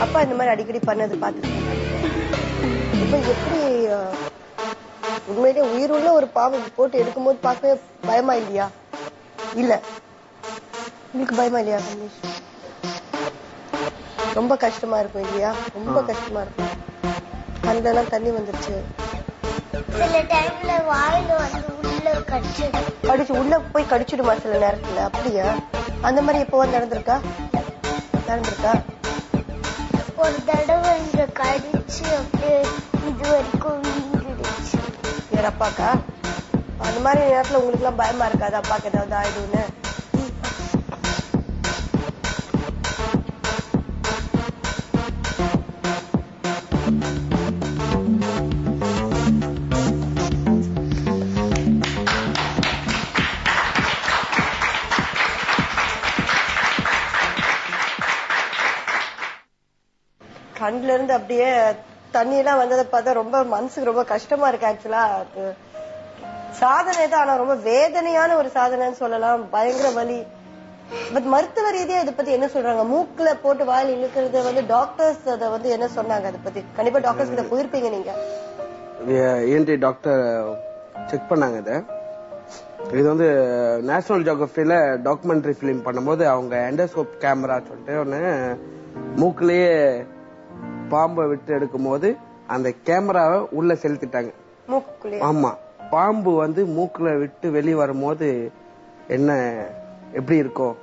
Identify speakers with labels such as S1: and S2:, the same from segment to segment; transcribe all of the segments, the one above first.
S1: அப்பா இந்த மாதிரி அடிக்கடி பண்ணது பார்த்துருக்கேன் இப்ப எப்படி உண்மையிலேயே உயிருள்ள ஒரு பாம்பு போட்டு எடுக்கும்போது பார்க்கவே பயமா இல்லையா இல்ல. உங்களுக்கு பயமா இல்லையா கமலேஷ் ரொம்ப கஷ்டமா இருக்கும் இல்லையா? ரொம்ப கஷ்டமா இருக்கும். கண்ணுல எல்லாம் தண்ணி வந்துருச்சு.
S2: சில டைம்ல வாயில வந்து உள்ள கடிச்சிடும்
S1: கடிச்சு உள்ள போய் கடிச்சிடுமா சில நேரத்துல? அப்படியா? அந்த மாதிரி எப்போ நடந்திருக்கா? நடந்திருக்கா?
S2: ஒரு தடவை இங்க கடிச்சு அப்படியே இது வரைக்கும் வீங்கிடுச்சு.
S1: யார் அப்பாக்கா? அந்த மாதிரி நேரத்துல உங்களுக்கு எல்லாம் பயமா இருக்காது? அப்பாக்கு ஏதாவது ஆயிடும்னு? கண்ணுல இருந்து அப்படியே தண்ணி எல்லாம் வந்ததை பார்த்தா ரொம்ப மனசுக்கு ரொம்ப கஷ்டமா இருக்கு ஆக்சுவலா சாதனை தான் ஆனா ரொம்ப வேதனையான ஒரு சாதனைன்னு சொல்லலாம். பயங்கர வலி. பட் மருத்துவ ரீதியா இதை பத்தி என்ன சொல்றாங்க? மூக்குல போட்டு வாயில் இழுக்கிறது வந்து டாக்டர்ஸ் அதை வந்து என்ன சொன்னாங்க? அதை பத்தி கண்டிப்பா டாக்டர்ஸ் கிட்ட போயிருப்பீங்க நீங்க.
S3: ஏன்டி டாக்டர் செக் பண்ணாங்க இதை. இது வந்து நேஷனல் ஜியோகிராஃபில டாக்குமெண்ட்ரி ஃபிலிம் பண்ணும்போது அவங்க எண்டோஸ்கோப் கேமரா சொல்லிட்டு ஒன்று மூக்குலயே பாம்பை விட்டு எடுக்கும்போது அந்த கேமராவை உள்ள செலுத்திட்டாங்க. ஆமா. பாம்பு வந்து மூக்குல விட்டு வெளியே வரும்போது என்ன எப்படி இருக்கும்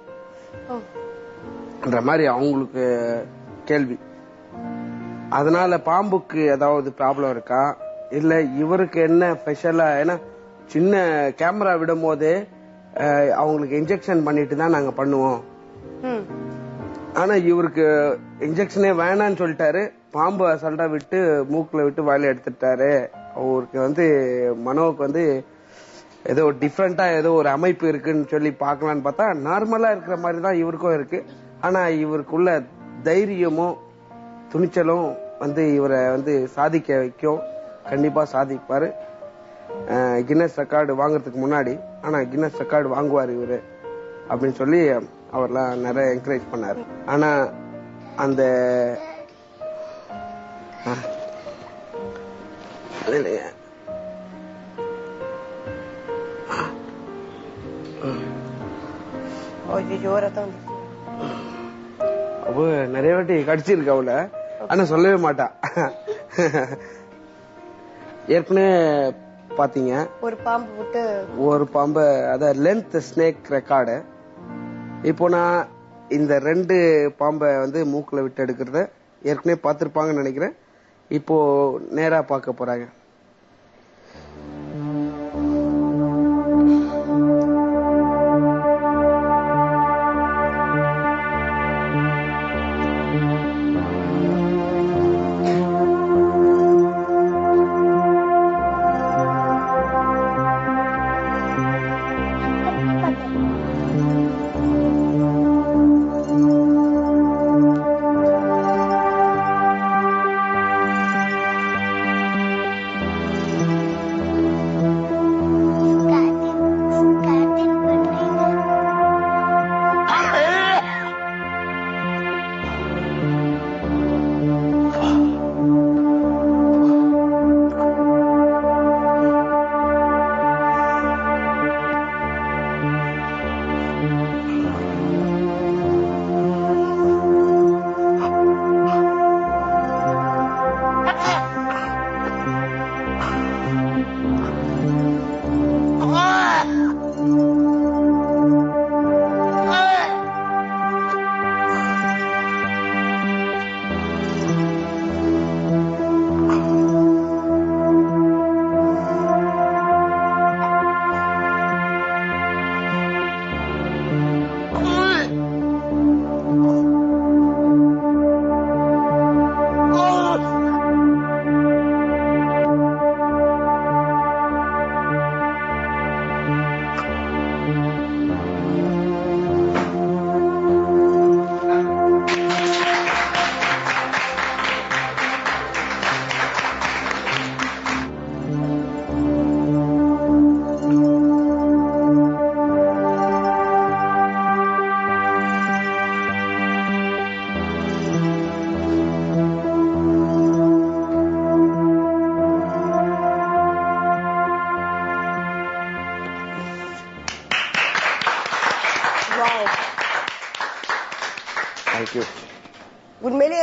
S3: மாதிரி அவங்களுக்கு கேள்வி. அதனால பாம்புக்கு ஏதாவது ப்ராப்ளம் இருக்கா? இல்ல இவருக்கு என்ன ஸ்பெஷலா ஏன்னா சின்ன கேமரா விடும் போது அவங்களுக்கு இன்ஜெக்ஷன் பண்ணிட்டு தான் நாங்க பண்ணுவோம். ஆனா இவருக்கு இன்ஜெக்ஷனே வேணாம்னு சொல்லிட்டாரு. பாம்பு அசால்ட்டா விட்டு மூக்குல விட்டு வாயில எடுத்துட்டாரு. அவருக்கு வந்து மனோவுக்கு வந்து ஏதோ டிஃப்ரெண்டா ஏதோ ஒரு அமைப்பு இருக்குன்னு சொல்லி பார்க்கலான்னு பார்த்தா நார்மலா இருக்கிற மாதிரி தான் இவருக்கும் இருக்கு. ஆனா இவருக்குள்ள தைரியமும் துணிச்சலும் வந்து இவரை வந்து சாதிக்க வைக்கும். கண்டிப்பா சாதிப்பாரு. கின்னஸ் ரெக்கார்டு வாங்குறதுக்கு முன்னாடி ஆனா கின்னஸ் ரெக்கார்டு வாங்குவார் இவரு. அப்படின்னு சொல்லி அவர்லாம் நிறைய என்கரேஜ் பண்ணாரு. ஆனா அந்த. அவ நிறைய வாட்டி கடிச்சிருக்கு அவள. ஆனா சொல்லவே மாட்டா. ஏற்கனவே பாத்தீங்க.
S1: ஒரு பாம்பு விட்டு
S3: ஒரு பாம்பு அத லென்த் ஸ்னேக் ரெக்கார்டு இப்போ நான் இந்த ரெண்டு பாம்பை வந்து மூக்குல விட்டு எடுக்கிறத ஏற்கனவே பார்த்திருப்பாங்கன்னு நினைக்கிறேன். இப்போ நேரா பார்க்க போறாங்க.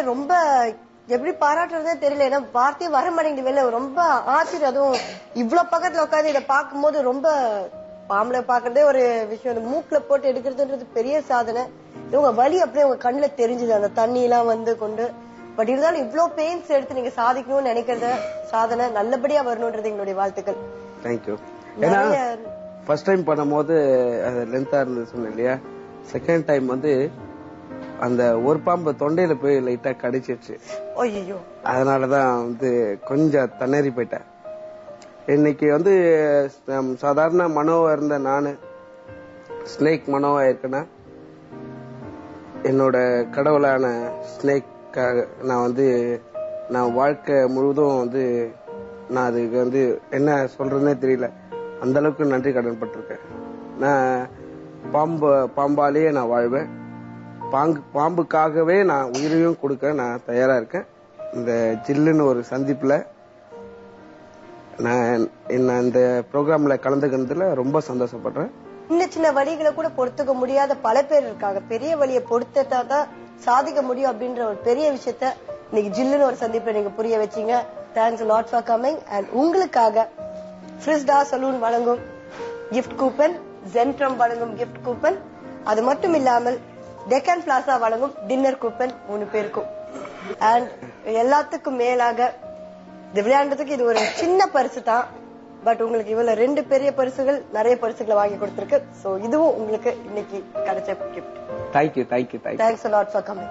S1: உண்மையிலேயே ரொம்ப எப்படி பாராட்டுறதே தெரியல. ஏன்னா வார்த்தையே வர மாட்டேங்குது வெளில. ரொம்ப ஆச்சரியம் அதுவும் இவ்வளவு பக்கத்துல உட்காந்து இதை பார்க்கும்போது ரொம்ப பாம்பளை பாக்குறதே ஒரு விஷயம். மூக்குல போட்டு எடுக்கிறதுன்றது பெரிய சாதனை. இவங்க வலி அப்படியே உங்க கண்ணுல தெரிஞ்சுது. அந்த தண்ணி எல்லாம் வந்து கொண்டு. பட் இருந்தாலும் இவ்வளவு பெயின்ஸ் எடுத்து நீங்க சாதிக்கணும்னு நினைக்கிறத சாதனை நல்லபடியா வரணும்ன்றது எங்களுடைய வாழ்த்துக்கள்.
S3: தேங்க்யூ ஏன்னா ஃபர்ஸ்ட் டைம் பண்ணும்போது அது லென்த்தா இருந்தது சொன்னேன் இல்லையா? செகண்ட் டைம் வந்து அந்த ஒரு பாம்பு தொண்டையில போய் லைட்டா கடிச்சிருச்சு. அதனாலதான் வந்து கொஞ்சம் தண்ணேறி போயிட்டேன். இன்னைக்கு வந்து சாதாரண மனோவா இருந்த நானு ஸ்னேக் மனோவா இருக்கேன்னா என்னோட கடவுளான ஸ்னேக்காக நான் வந்து நான் வாழ்க்கை முழுவதும் வந்து நான் அதுக்கு வந்து என்ன சொல்றதுனே தெரியல. அந்த அளவுக்கு நன்றி கடன் பட்டிருக்கேன். நான் பாம்பு பாம்பாலேயே நான் வாழ்வேன். பாங்கு பாம்புக்காகவே நான் உயிரையும் கொடுக்க நான் தயாரா இருக்கேன். இந்த ஜில்லுன்னு ஒரு சந்திப்புல நான் என்ன இந்த ப்ரோக்ராம்ல கலந்துக்கிறதுல ரொம்ப சந்தோஷப்படுறேன்.
S1: சின்ன சின்ன வழிகளை கூட பொறுத்துக்க முடியாத பல பேர் இருக்காங்க. பெரிய வழியை பொறுத்தா தான் சாதிக்க முடியும் அப்படின்ற ஒரு பெரிய விஷயத்த இன்னைக்கு ஜில்லுன்னு ஒரு சந்திப்பை நீங்க புரிய வச்சீங்க. Thanks lot for coming and உங்களுக்காக ஃப்ரிஸ்டா சலூன் வழங்கும் கிஃப்ட் கூப்பன் ஜென்ட்ரம் வழங்கும் கிஃப்ட் கூப்பன் அது மட்டும் இல்லாமல் டெக்கன் பிளாசா வழங்கும் டின்னர் கூப்பன் மூணு பேருக்கும். அண்ட் எல்லாத்துக்கும் மேலாக இது விளையாண்டதுக்கு இது ஒரு சின்ன பரிசு தான். பட் உங்களுக்கு இவ்வளவு ரெண்டு பெரிய பரிசுகள் நிறைய பரிசுகளை வாங்கி கொடுத்திருக்கு. சோ இதுவும் உங்களுக்கு இன்னைக்கு கிடைச்ச gift
S3: thank you thank you
S1: thanks lot for coming